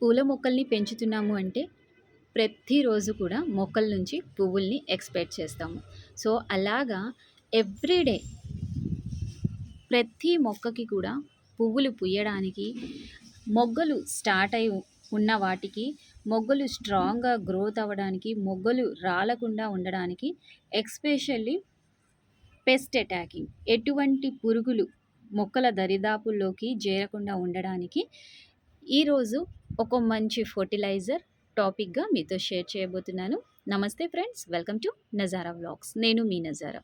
పూల మొక్కల్ని పెంచుతున్నాము అంటే ప్రతిరోజు కూడా మొక్కల నుంచి పువ్వుల్ని ఎక్స్పెక్ట్ చేస్తాము. సో అలాగా ఎవ్రీడే ప్రతి మొక్కకి కూడా పువ్వులు పుయ్యడానికి మొగ్గలు స్టార్ట్ అయి ఉన్న వాటికి మొగ్గలు స్ట్రాంగ్గా గ్రోత్ అవ్వడానికి మొగ్గలు రాలకుండా ఉండడానికి ఎక్స్పెషల్లీ పెస్ట్ అటాకింగ్ ఎటువంటి పురుగులు మొక్కల దరిదాపుల్లోకి చేరకుండా ఉండడానికి ఈరోజు ఒక మంచి ఫర్టిలైజర్ టాపిక్గా మీతో షేర్ చేయబోతున్నాను. నమస్తే friends welcome to Nazara vlogs. నేను మీ నజారా.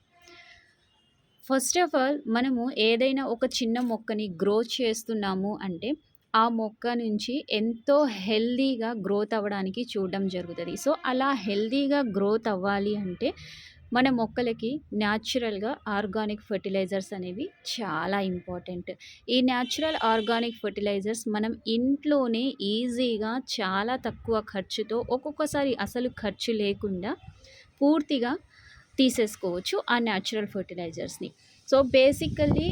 ఫస్ట్ ఆఫ్ ఆల్ మనము ఏదైనా ఒక చిన్న మొక్కని గ్రో చేస్తున్నాము అంటే ఆ మొక్క నుంచి ఎంతో హెల్దీగా గ్రోత్ అవ్వడానికి చూడడం జరుగుతుంది. సో అలా హెల్దీగా గ్రోత్ అవ్వాలి అంటే మన మొక్కలకి న్యాచురల్గా ఆర్గానిక్ ఫర్టిలైజర్స్ అనేవి చాలా ఇంపార్టెంట్. ఈ న్యాచురల్ ఆర్గానిక్ ఫర్టిలైజర్స్ మనం ఇంట్లోనే ఈజీగా చాలా తక్కువ ఖర్చుతో ఒక్కొక్కసారి అసలు ఖర్చు లేకుండా పూర్తిగా తీసేసుకోవచ్చు ఆ న్యాచురల్ ఫర్టిలైజర్స్ని. సో బేసికల్లీ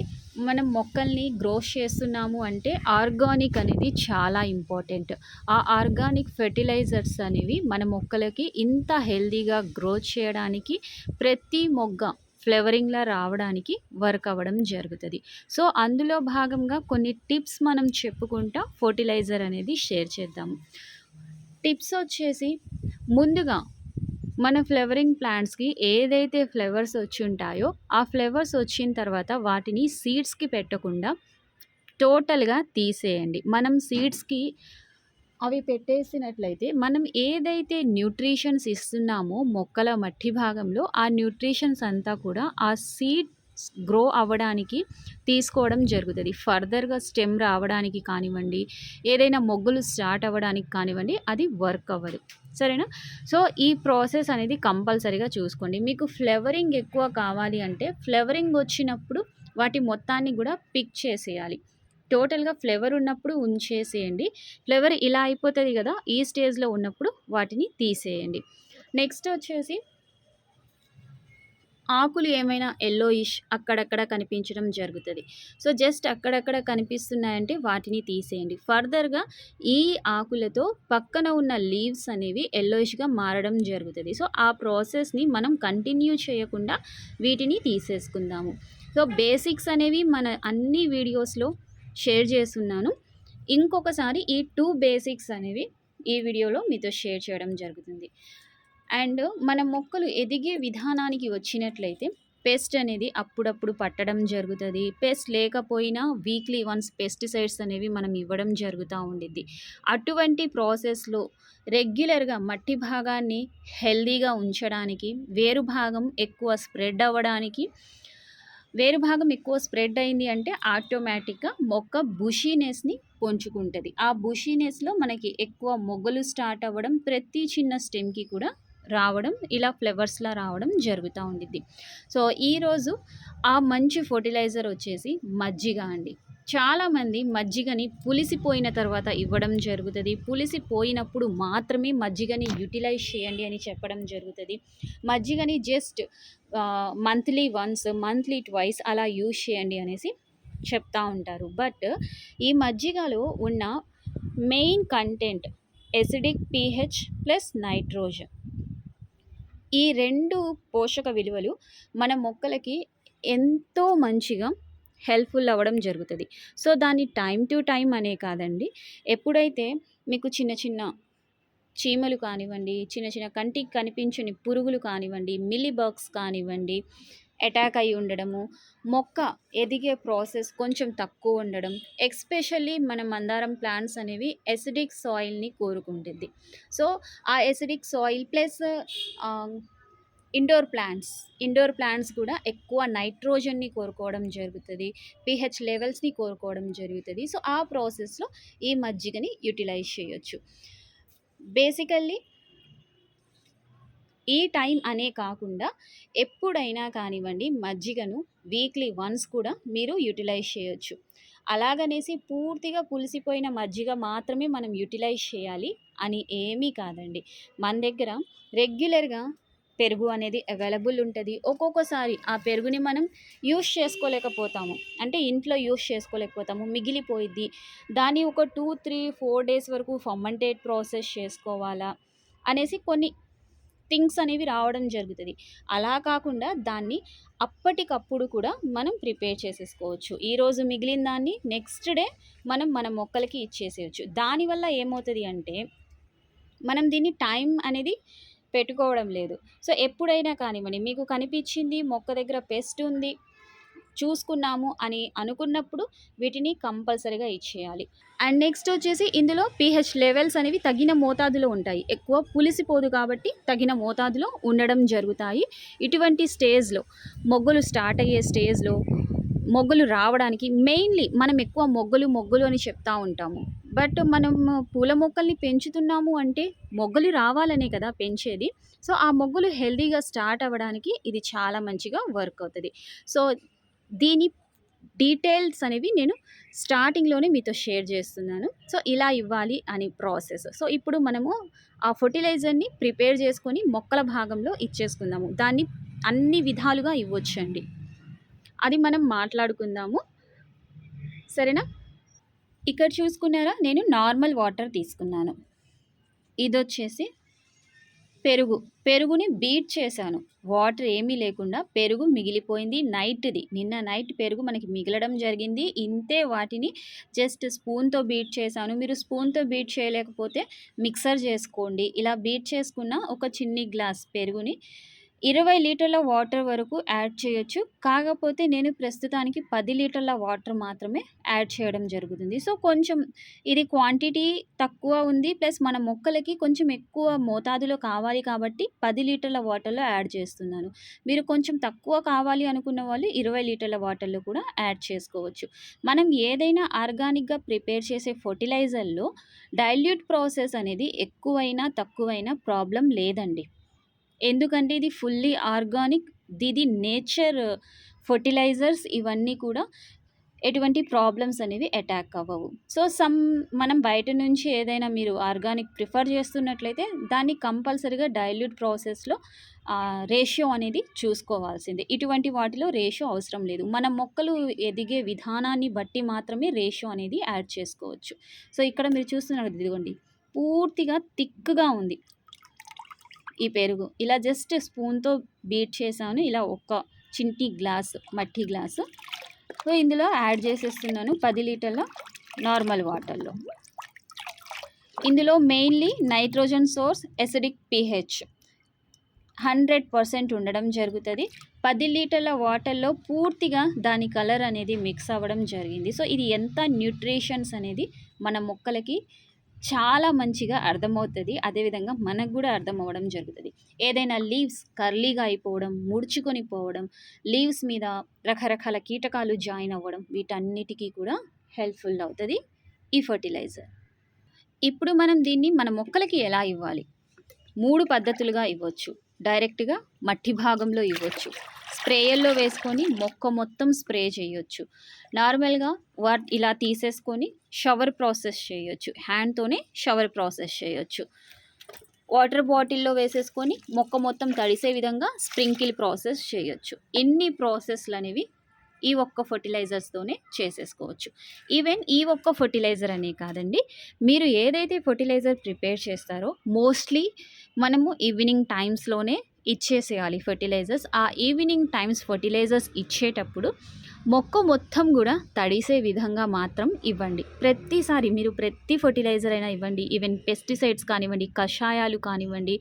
మనం మొక్కల్ని గ్రో చేస్తున్నాము అంటే ఆర్గానిక్ అనేది చాలా ఇంపార్టెంట్. ఆ ఆర్గానిక్ ఫెర్టిలైజర్స్ అనేవి మన మొక్కలకి ఇంత హెల్దీగా గ్రోత్ చేయడానికి ప్రతి మొగ్గ ఫ్లేవరింగ్లా రావడానికి వర్క్ అవ్వడం జరుగుతుంది. సో అందులో భాగంగా కొన్ని టిప్స్ మనం చెప్పుకుంటా ఫర్టిలైజర్ అనేది షేర్ చేద్దాము. టిప్స్ వచ్చేసి ముందుగా మన ఫ్లవరింగ్ ప్లాంట్స్కి ఏదైతే ఫ్లవర్స్ వచ్చి ఉంటాయో ఆ ఫ్లవర్స్ వచ్చిన తర్వాత వాటిని సీడ్స్కి పెట్టకుండా టోటల్గా తీసేయండి. మనం సీడ్స్కి అవి పెట్టేసినట్లయితే మనం ఏదైతే న్యూట్రిషన్స్ ఇస్తున్నామో మొక్కల మట్టి భాగంలో ఆ న్యూట్రిషన్స్ అంతా కూడా ఆ సీడ్ గ్రో అవ్వడానికి తీసుకోవడం జరుగుతుంది. ఫర్దర్గా స్టెమ్ రావడానికి కానివ్వండి ఏదైనా మొగ్గులు స్టార్ట్ అవ్వడానికి కానివ్వండి అది వర్క్ అవ్వదు. సరేనా? సో ఈ ప్రాసెస్ అనేది కంపల్సరీగా చూసుకోండి. మీకు ఫ్లేవరింగ్ ఎక్కువ కావాలి అంటే ఫ్లవరింగ్ వచ్చినప్పుడు వాటి మొత్తాన్ని కూడా పిక్ చేసేయాలి. టోటల్గా ఫ్లేవర్ ఉన్నప్పుడు ఉంచేసేయండి. ఫ్లేవర్ ఇలా అయిపోతుంది కదా ఈ స్టేజ్లో ఉన్నప్పుడు వాటిని తీసేయండి. నెక్స్ట్ వచ్చేసి ఆకులు ఏమైనా ఎల్లోయిష్ అక్కడక్కడ కనిపించడం జరుగుతుంది. సో జస్ట్ అక్కడక్కడ కనిపిస్తున్నాయంటే వాటిని తీసేయండి. ఫర్దర్గా ఈ ఆకులతో పక్కన ఉన్న లీవ్స్ అనేవి ఎల్లోయిష్గా మారడం జరుగుతుంది. సో ఆ ప్రాసెస్ని మనం కంటిన్యూ చేయకుండా వీటిని తీసేసుకుందాము. సో బేసిక్స్ అనేవి మన అన్ని వీడియోస్లో షేర్ చేస్తున్నాను. ఇంకొకసారి ఈ టూ బేసిక్స్ అనేవి ఈ వీడియోలో మీతో షేర్ చేయడం జరుగుతుంది. అండ్ మన మొక్కలు ఎదిగే విధానానికి వచ్చినట్లయితే పెస్ట్ అనేది అప్పుడప్పుడు పట్టడం జరుగుతుంది. పెస్ట్ లేకపోయినా వీక్లీ వన్స్ పెస్టిసైడ్స్ అనేవి మనం ఇవ్వడం జరుగుతూ ఉండిద్ది. అటువంటి ప్రాసెస్లో రెగ్యులర్గా మట్టి భాగాన్ని హెల్దీగా ఉంచడానికి వేరు భాగం ఎక్కువ స్ప్రెడ్ అవ్వడానికి వేరు భాగం ఎక్కువ స్ప్రెడ్ అయింది అంటే ఆటోమేటిక్గా మొక్క బుషీనెస్ని పొంచుకుంటుంది. ఆ బుషీనెస్లో మనకి ఎక్కువ మొగ్గలు స్టార్ట్ అవ్వడం ప్రతి చిన్న స్టెమ్కి కూడా రావడం ఇలా ఫ్లవర్స్లా రావడం జరుగుతూ ఉండిద్ది. సో ఈరోజు ఆ మంచి ఫర్టిలైజర్ వచ్చేసి మజ్జిగ అండి. చాలామంది మజ్జిగని పులిసిపోయిన తర్వాత ఇవ్వడం జరుగుతుంది. పులిసిపోయినప్పుడు మాత్రమే మజ్జిగని యూటిలైజ్ చేయండి అని చెప్పడం జరుగుతుంది. మజ్జిగని just monthly once monthly twice అలా యూజ్ చేయండి అనేసి చెప్తా ఉంటారు. బట్ ఈ మజ్జిగలో ఉన్న main content acidic pH plus nitrogen. ఈ రెండు పోషక విలువలు మన మొక్కలకి ఎంతో మంచిగా హెల్ప్ఫుల్ అవ్వడం జరుగుతుంది. సో దాన్ని టైం టు టైం అనే కాదండి. ఎప్పుడైతే మీకు చిన్న చిన్న చీమలు కానివ్వండి చిన్న చిన్న కంటికి కనిపించని పురుగులు కానివ్వండి మిల్లీ బగ్స్ కానివ్వండి అటాక్ అయి ఉండడము మొక్క ఎదిగే ప్రాసెస్ కొంచెం తక్కువ ఉండడం ఎక్స్పెషల్లీ మన మందారం ప్లాంట్స్ అనేవి ఎసిడిక్ సాయిల్ని కోరుకుంటుంది. సో ఆ acidic soil plus indoor plants indoor plants కూడా ఎక్కువ నైట్రోజన్ని కోరుకోవడం జరుగుతుంది పిహెచ్ లెవెల్స్ని కోరుకోవడం జరుగుతుంది. సో ఆ ప్రాసెస్లో ఈ మజ్జిగని యూటిలైజ్ చేయొచ్చు. బేసికల్లీ ఈ టైం అనే కాకుండా ఎప్పుడైనా కానివ్వండి మజ్జిగను వీక్లీ వన్స్ కూడా మీరు యూటిలైజ్ చేయొచ్చు. అలాగనేసి పూర్తిగా పులిసిపోయిన మజ్జిగ మాత్రమే మనం యూటిలైజ్ చేయాలి అని ఏమీ కాదండి. మన దగ్గర రెగ్యులర్గా పెరుగు అనేది అవైలబుల్ ఉంటుంది. ఒక్కొక్కసారి ఆ పెరుగుని మనం యూస్ చేసుకోలేకపోతాము. అంటే ఇంట్లో యూస్ చేసుకోలేకపోతాము. మిగిలిపోయిద్ది. దాన్ని ఒక టూ త్రీ ఫోర్ డేస్ వరకు ఫర్మంటేట్ ప్రాసెస్ చేసుకోవాలా అనేసి కొన్ని థింగ్స్ అనేవి రావడం జరుగుతుంది. అలా కాకుండా దాన్ని అప్పటికప్పుడు కూడా మనం ప్రిపేర్ చేసేసుకోవచ్చు. ఈరోజు మిగిలిన దాన్ని నెక్స్ట్ డే మనం మన మొక్కలకి ఇచ్చేసేయచ్చు. దానివల్ల ఏమవుతుంది అంటే మనం దీన్ని టైం అనేది పెట్టుకోవడం లేదు. సో ఎప్పుడైనా కానివ్వండి మీకు కనిపించింది మొక్క దగ్గర పెస్ట్ ఉంది చూసుకున్నాము అని అనుకున్నప్పుడు వీటిని కంపల్సరీగా ఇచ్చేయాలి. అండ్ నెక్స్ట్ వచ్చేసి ఇందులో పీహెచ్ లెవెల్స్ అనేవి తగిన మోతాదులో ఉంటాయి. ఎక్కువ పులిసిపోదు కాబట్టి తగిన మోతాదులో ఉండడం జరుగుతాయి. ఇటువంటి స్టేజ్లో మొగ్గలు స్టార్ట్ అయ్యే స్టేజ్లో మొగ్గలు రావడానికి మెయిన్లీ మనం ఎక్కువ మొగ్గలు మొగ్గలు అని చెప్తా ఉంటాము. బట్ మనం పూల మొక్కల్ని పెంచుతున్నాము అంటే మొగ్గలు రావాలనే కదా పెంచేది. సో ఆ మొగ్గలు హెల్తీగా స్టార్ట్ అవ్వడానికి ఇది చాలా మంచిగా వర్క్ అవుతుంది. సో దీని డీటెయిల్స్ అనేవి నేను స్టార్టింగ్లోనే మీతో షేర్ చేస్తున్నాను. సో ఇలా ఇవ్వాలి అని ప్రాసెస్. సో ఇప్పుడు మనము ఆ ఫర్టిలైజర్ని ప్రిపేర్ చేసుకొని మొక్కల భాగంలో ఇచ్చేసుకుందాము. దాన్ని అన్ని విధాలుగా ఇవ్వచ్చండి. అది మనం మాట్లాడుకుందాము. సరేనా? ఇక్కడ చూసుకున్నారా? నేను నార్మల్ వాటర్ తీసుకున్నాను. ఇది వచ్చేసి పెరుగు. పెరుగుని బీట్ చేశాను. వాటర్ ఏమీ లేకుండా పెరుగు మిగిలిపోయింది నైట్ది. నిన్న నైట్ పెరుగు మనకి మిగలడం జరిగింది. ఇంతే వాటిని జస్ట్ స్పూన్తో బీట్ చేశాను. మీరు స్పూన్తో బీట్ చేయలేకపోతే మిక్సర్ చేసుకోండి. ఇలా బీట్ చేసుకున్న ఒక చిన్ని గ్లాస్ పెరుగుని ఇరవై లీటర్ల వాటర్ వరకు యాడ్ చేయొచ్చు. కాకపోతే నేను ప్రస్తుతానికి పది లీటర్ల వాటర్ మాత్రమే యాడ్ చేయడం జరుగుతుంది. సో కొంచెం ఇది క్వాంటిటీ తక్కువ ఉంది. ప్లస్ మన మొక్కలకి కొంచెం ఎక్కువ మోతాదులో కావాలి కాబట్టి పది లీటర్ల వాటర్లో యాడ్ చేస్తున్నాను. మీరు కొంచెం తక్కువ కావాలి అనుకున్న వాళ్ళు ఇరవై లీటర్ల వాటర్లో కూడా యాడ్ చేసుకోవచ్చు. మనం ఏదైనా ఆర్గానిక్గా ప్రిపేర్ చేసే ఫర్టిలైజర్లో డైల్యూట్ ప్రాసెస్ అనేది ఎక్కువైనా తక్కువైనా ప్రాబ్లం లేదండి. ఎందుకంటే ఇది ఫుల్లీ ఆర్గానిక్ ఇది నేచర్ ఫర్టిలైజర్స్ ఇవన్నీ కూడా ఎటువంటి ప్రాబ్లమ్స్ అనేవి అటాక్ అవ్వవు. సో సమ్ మనం బయట నుంచి ఏదైనా మీరు ఆర్గానిక్ ప్రిఫర్ చేస్తున్నట్లయితే దాన్ని కంపల్సరీగా డైల్యూట్ ప్రాసెస్లో రేషియో అనేది చూసుకోవాల్సిందే. ఇటువంటి వాటిలో రేషియో అవసరం లేదు. మన మొక్కలు ఎదిగే విధానాన్ని బట్టి మాత్రమే రేషియో అనేది యాడ్ చేసుకోవచ్చు. సో ఇక్కడ మీరు చూస్తున్నారు ఇదిగోండి. పూర్తిగా థిక్గా ఉంది. ఈ పెరుగు. ఇలా జస్ట్ స్పూన్తో బీట్ చేశాను. ఇలా ఒక్క చింటి గ్లాస్ మట్టి గ్లాసు. సో ఇందులో యాడ్ చేసేస్తున్నాను పది లీటర్ల నార్మల్ వాటర్లో. ఇందులో mainly nitrogen source acidic pH. Hundred percent ఉండడం జరుగుతుంది. పది లీటర్ల వాటర్లో పూర్తిగా దాని కలర్ అనేది మిక్స్ అవ్వడం జరిగింది. సో ఇది ఎంత న్యూట్రిషన్స్ అనేది మన మొక్కలకి చాలా మంచిగా అర్థమవుతుంది. అదేవిధంగా మనకు కూడా అర్థం అవ్వడం జరుగుతుంది. ఏదైనా లీవ్స్ కర్లీగా అయిపోవడం ముడుచుకొని పోవడం లీవ్స్ మీద రకరకాల కీటకాలు జాయిన్ అవ్వడం వీటన్నిటికీ కూడా హెల్ప్ఫుల్ అవుతుంది ఈ ఫర్టిలైజర్. ఇప్పుడు మనం దీన్ని మన మొక్కలకి ఎలా ఇవ్వాలి? మూడు పద్ధతులుగా ఇవ్వచ్చు. డైరెక్ట్గా మట్టి భాగంలో ఇవ్వచ్చు. స్ప్రేయర్లో వేసుకొని మొక్క మొత్తం స్ప్రే చేయొచ్చు. నార్మల్గా వాట్ ఇలా తీసేసుకొని షవర్ ప్రాసెస్ చేయొచ్చు. హ్యాండ్తోనే షవర్ ప్రాసెస్ చేయొచ్చు. వాటర్ బాటిల్లో వేసేసుకొని మొక్క మొత్తం తడిసే విధంగా స్ప్రింకిల్ ప్రాసెస్ చేయొచ్చు. ఎన్ని ప్రాసెస్లు అనేవి ఈ ఒక్క ఫర్టిలైజర్స్తోనే చేసేసుకోవచ్చు. ఈవెన్ ఈ ఒక్క ఫర్టిలైజర్ అనే కాదండి మీరు ఏదైతే ఫర్టిలైజర్ ప్రిపేర్ చేస్తారో మోస్ట్లీ మనము ఈవినింగ్ టైమ్స్లోనే ఇచ్చేసేయాలి ఫర్టిలైజర్స్. ఆ ఈవినింగ్ టైమ్స్ ఫర్టిలైజర్స్ ఇచ్చేటప్పుడు మొక్క మొత్తం కూడా తడిసే విధంగా మాత్రం ఇవ్వండి. ప్రతిసారి మీరు ప్రతి ఫర్టిలైజర్ అయినా ఇవ్వండి. ఈవెన్ పెస్టిసైడ్స్ కానివ్వండి కషాయాలు కానివ్వండి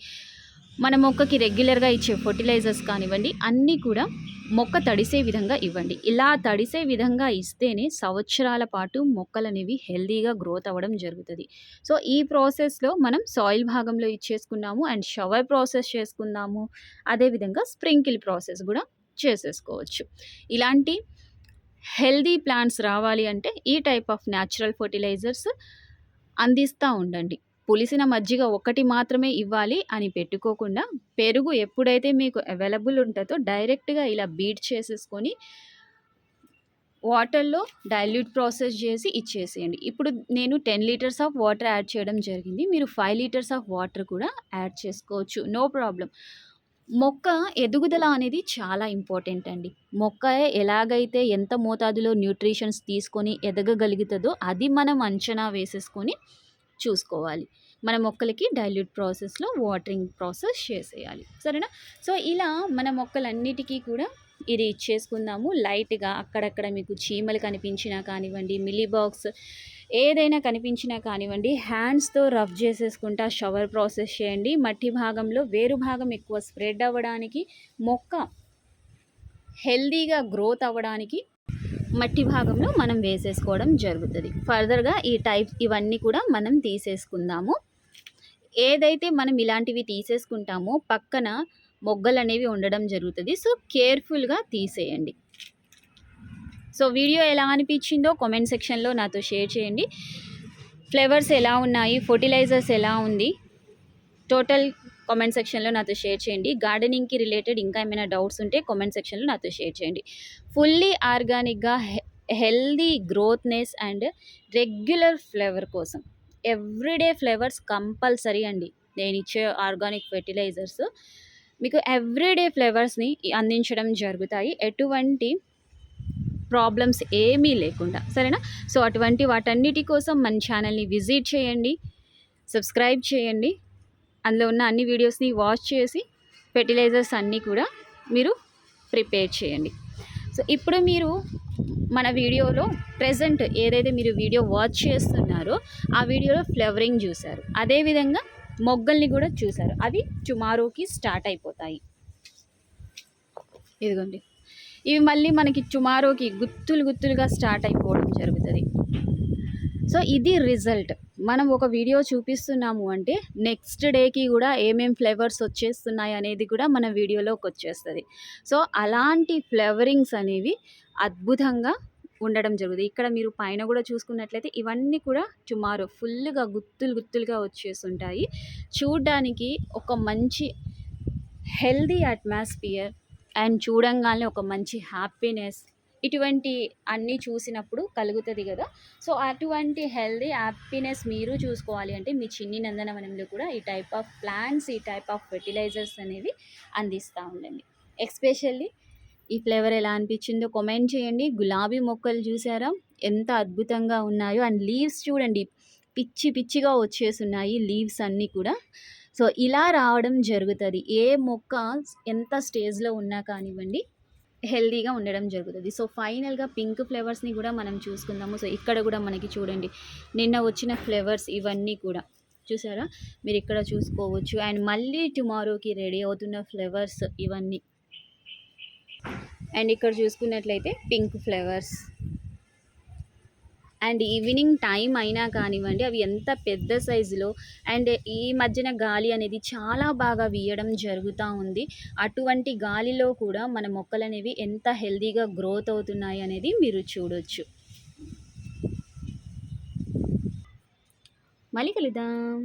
మన మొక్కకి రెగ్యులర్గా ఇచ్చే ఫర్టిలైజర్స్ కానివ్వండి అన్నీ కూడా మొక్క తడిసే విధంగా ఇవ్వండి. ఇలా తడిసే విధంగా ఇస్తేనే సంవత్సరాల పాటు మొక్కలు అనేవి హెల్దీగా గ్రోత్ అవ్వడం జరుగుతుంది. సో ఈ ప్రాసెస్లో మనం సాయిల్ భాగంలో ఇచ్చేసుకున్నాము అండ్ షవర్ ప్రాసెస్ చేసుకున్నాము అదేవిధంగా స్ప్రింకిల్ ప్రాసెస్ కూడా చేసేసుకోవచ్చు. ఇలాంటి హెల్దీ ప్లాంట్స్ రావాలి అంటే ఈ టైప్ ఆఫ్ న్యాచురల్ ఫర్టిలైజర్స్ అందిస్తూ ఉండండి. పులిసిన మజ్జిగ ఒకటి మాత్రమే ఇవ్వాలి అని పెట్టుకోకుండా పెరుగు ఎప్పుడైతే మీకు అవైలబుల్ ఉంటుందో డైరెక్ట్గా ఇలా బీట్ చేసేసుకొని వాటర్లో డైల్యూట్ ప్రాసెస్ చేసి ఇచ్చేసేయండి. ఇప్పుడు నేను ten litres of water add చేయడం జరిగింది. మీరు ఫైవ్ లీటర్స్ ఆఫ్ వాటర్ కూడా యాడ్ చేసుకోవచ్చు. నో ప్రాబ్లం మొక్క ఎదుగుదల అనేది చాలా ఇంపార్టెంట్ అండి. మొక్క ఎలాగైతే ఎంత మోతాదులో న్యూట్రిషన్స్ తీసుకొని ఎదగగలుగుతుందో అది మనం అంచనా వేసేసుకొని చూసుకోవాలి. మన మొక్కలకి డైల్యూట్ ప్రాసెస్‌లో వాటరింగ్ ప్రాసెస్ చేసేయాలి. సరేనా? సో, ఇలా మన మొక్కలన్నిటికీ కూడా ఇది ఇచ్చేసుకుందాము. లైట్‌గా అక్కడక్కడ మీకు చీమలు కనిపించినా కానివ్వండి, మిలీబాగ్స్ ఏదైనా కనిపించినా కానివ్వండి, హ్యాండ్స్‌తో రఫ్ చేసేసుకుంటా షవర్ ప్రాసెస్ చేయండి. మట్టి భాగంలో వేరు భాగం ఎక్కువ స్ప్రెడ్ అవ్వడానికి, మొక్క హెల్దీగా గ్రోత్ అవ్వడానికి మట్టి భాగంలో మనం వేసేసుకోవడం జరుగుతుంది ఫర్దర్‌గా ఈ టైప్స్ ఇవన్నీ కూడా మనం తీసేసుకుందాము. ఏదైతే మనం ఇలాంటివి తీసేసుకుంటామో పక్కన మొగ్గలు అనేవి ఉండడం జరుగుతుంది సో, కేర్‌ఫుల్‌గా తీసేయండి. సో, వీడియో ఎలా అనిపించిందో కామెంట్ సెక్షన్‌లో నాతో షేర్ చేయండి. ఫ్లేవర్స్ ఎలా ఉన్నాయి? ఫర్టిలైజర్స్ ఎలా ఉంది? టోటల్ కామెంట్ సెక్షన్‌లో నాతో షేర్ చేయండి. గార్డెనింగ్‌కి రిలేటెడ్ ఇంకా ఏమైనా డౌట్స్ ఉంటే కామెంట్ సెక్షన్‌లో నాతో షేర్ చేయండి. ఫుల్లీ ఆర్గానిక్‌గా healthy growthness and regular flavour కోసం ఎవ్రీడే ఫ్లేవర్స్ కంపల్సరీ అండి. నేను ఇచ్చే ఆర్గానిక్ ఫెర్టిలైజర్స్ మీకు ఎవ్రీడే ఫ్లేవర్స్‌ని అందించడం జరుగుతాయి. ఎటువంటి ప్రాబ్లమ్స్ ఏమీ లేకుండా. సరేనా? సో, అటువంటి వాటన్నిటి కోసం మన ఛానల్‌ని విజిట్ చేయండి. సబ్స్క్రైబ్ చేయండి. అందులో ఉన్న అన్ని వీడియోస్‌ని వాచ్ చేసి ఫెర్టిలైజర్స్ అన్నీ కూడా మీరు ప్రిపేర్ చేయండి. సో, ఇప్పుడు మీరు మన వీడియోలో ప్రజెంట్ ఏదైతే మీరు వీడియో వాచ్ చేస్తున్నారో ఆ వీడియోలో ఫ్లవరింగ్ చూశారు అదేవిధంగా మొగ్గల్ని కూడా చూశారు అవి టుమారోకి స్టార్ట్ అయిపోతాయి. ఇదిగోండి. ఇవి మళ్ళీ మనకి టుమారోకి గుత్తులు గుత్తులుగా స్టార్ట్ అయిపోవడం జరుగుతుంది సో, ఇది రిజల్ట్. మనం ఒక వీడియో చూపిస్తున్నాము అంటే నెక్స్ట్ డేకి కూడా ఏమేం ఫ్లేవర్స్ వచ్చేస్తున్నాయి అనేది కూడా మన వీడియోలోకి వచ్చేస్తుంది. సో, అలాంటి ఫ్లేవరింగ్స్ అనేవి అద్భుతంగా ఉండడం జరుగుతుంది. ఇక్కడ మీరు పైన కూడా చూసుకున్నట్లయితే ఇవన్నీ కూడా టుమారో ఫుల్‌గా గుత్తులు గుత్తులుగా వచ్చేస్తుంటాయి. చూడడానికి ఒక మంచి హెల్దీ అట్మాస్ఫియర్ అండ్ చూడంగానే ఒక మంచి హ్యాపీనెస్ ఇటువంటి అన్నీ చూసినప్పుడు కలుగుతుంది కదా సో, అటువంటి హెల్దీ హ్యాపీనెస్ మీరు చూసుకోవాలి అంటే మీ చిన్ని నందనవనంలో కూడా ఈ టైప్ ఆఫ్ ప్లాంట్స్, ఈ టైప్ ఆఫ్ ఫెర్టిలైజర్స్ అనేవి అందిస్తూ ఉండండి. ఎస్పెషల్లీ ఈ ఫ్లేవర్ ఎలా అనిపించిందో కామెంట్ చేయండి. గులాబీ మొక్కలు చూసారా? ఎంత అద్భుతంగా ఉన్నాయో అండ్ లీవ్స్ చూడండి. పిచ్చి పిచ్చిగా వచ్చేస్తున్నాయి లీవ్స్ అన్నీ కూడా. సో, ఇలా రావడం జరుగుతుంది ఏ మొక్క ఎంత స్టేజ్‌లో ఉన్నా కానివ్వండి హెల్దీగా ఉండడం జరుగుతుంది సో, ఫైనల్‌గా పింక్ ఫ్లేవర్స్ని కూడా మనం చూసుకుందాము. సో, ఇక్కడ కూడా మనకి చూడండి నిన్న వచ్చిన ఫ్లేవర్స్ ఇవన్నీ కూడా చూసారా? ఇక్కడ చూసుకోవచ్చు. అండ్ మళ్ళీ టుమారోకి రెడీ అవుతున్న ఫ్లేవర్స్ ఇవన్నీ. అండ్ ఇక్కడ చూసుకున్నట్లయితే pink flavours and evening time అయినా కానివ్వండి అవి ఎంత పెద్ద సైజులో అండ్ ఈ మధ్యన గాలి అనేది చాలా బాగా వీయడం జరుగుతూ ఉంది. అటువంటి గాలిలో కూడా మన మొక్కలు అనేవి ఎంత హెల్తీగా గ్రోత్ అవుతున్నాయి అనేది మీరు చూడొచ్చు. మళ్ళీ కలుద్దాం.